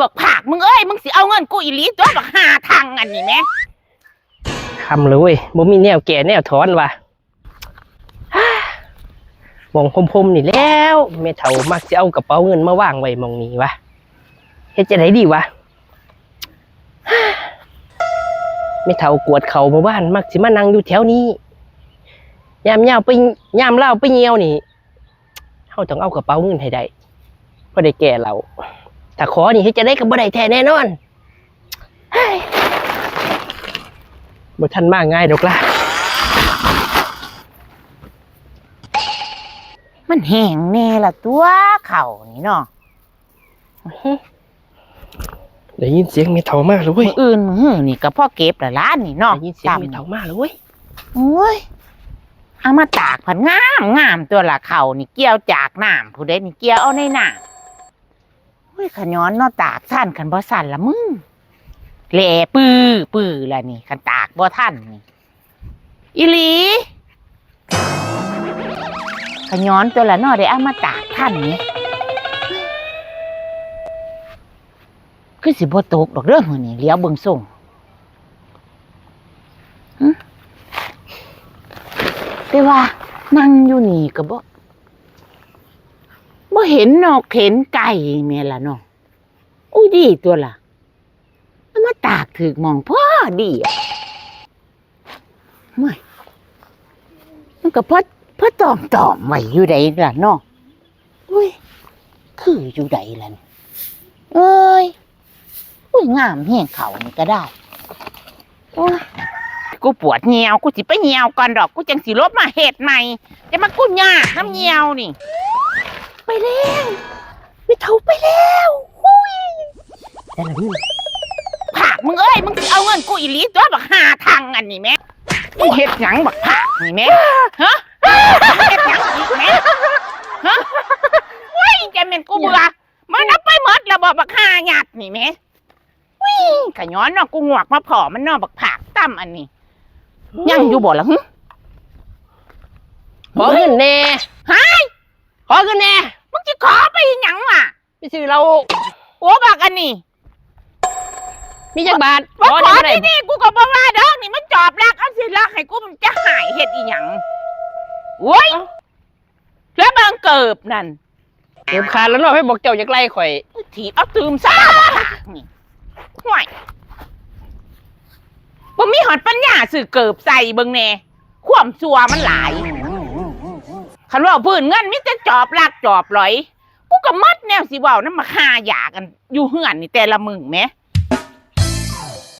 บอกผากมึงเอ้ยมึงสิเอาเงินกูอีหลีตัวบอกหาทางอันนี้แหม่คำเลยเว้ยบ่มีแนวแก่แนวถอนว่ะมองพรมๆนี่แล้วแม่เฒ่ามักจะเอากระเป๋าเงินมาวางไว้หมองนี้วะเฮ็ดจะไหนดีวะแม่เฒ่ากวดเขามาบ้านมักสิมานั่งอยู่แถวนี้ยามยาไปยามเล่าไปเหี่ยวนี่เฮาต้องเอากระเป๋าเงินให้ได้เพราะได้แก่เรา ถ้าขอนี่เฮ็ดจะได้กับบ่ได้แท้แน่นอนเฮ้ยบ่ทันมาง่ายดอกล่ะ มันแห้งแน่ละตัวเข่านี่เนาะได้ยินเสียงเมทัลมากเลยเว้มืยออื่นมือหื้อนี่ก็พ่อเก็บละล้านนี่เนาะได้ยินเสียงเมทัลมากเลยเว้ยโอ้ยเอามาตากผันงามงามตัวละเข่านี่เกี่ยวจากน้ำผู้ใดนี่เกี่ยวเอาในน้ำเฮ้ยขย้อนนาะตากสั้นขันบ่สั้นละมึงแหล่ปื้อปื้อละนี่ขันตากบ่ท่านนี่อีหลีขย้อนตัวละนาะได้เอามาตากท่านนี่คือสิบ่ตกดอกเรื่องมือนี้เลี้ยวเบิ่งส่งแต่ว่านั่งอยู่นี่ก็บ่ บ่เห็นนอกเห็นไก่แม่ละเนาะอุ้ดีตัวล่ะมาตากถึกมองพ่อดีอะไม่มันก็พ่อพ่อตอมตอมไว้อยู่ใดล่ะเนาะอุ้ยคืออยู่ใดล่ะนี่เอ้ยอุ้ยงามแห่งเขานี่ก็ได้โอ้ยกูปวดเหี่ยวกูสิไปเหี่ยวก่อนดอกกูจังสิลบมาเห็ดใหม่จะมากูยากน้ำเหี่ยวนี่ ไปแล้วไม่เท่าไปแล้วอุ้ยแต่ละนี่ผากมึงเอ้ยมึงสิเอาเงินกูอีหลีตัวบักหาทางอันนี้แม่มึงเห็ดหยังบักผากนี่แม่ฮะเห็ดหยังอีกแม่ฮะว้ยจะเป็นกูเบื่อมันเอาไปหมดระบบบักหาหยาดนี่แม่วิ่งขย้อนเนาะกูงวกมาพอมันเนาะบักผากตั้มอันนี้ยังอยู่บ่ล่ะหึ ขอเงินแน่ฮะขอเงินแน่มึงจะ ขอไปหยังวะไปซื้อเราโอ้บักอันนี้มีจักบาทว่าขอได้ที่นี่กูก็บ่ว่าดอกนี่มันจอบรักเอาสิรักให้กูมันจะหายเฮ็ดอีหยังโว้ยแล้วบางเกิบนั่นเก็บขาดแล้วเนาะให้บอกเจ้าอยากไล่ข่อยถีบเอาตืมซ่านี่ห่วยบ่มีหอดปัญญาสื่อเกิบใส่เบิ่งแน่ความชัวมันหลาย คันว่าพื้นเงินมิจะจอบลักจอบหลอย กูก็มัดแนวสิเว้านำมาฆ่าหยากัน อยู่เฮือนนี่แต่ละมึงแหม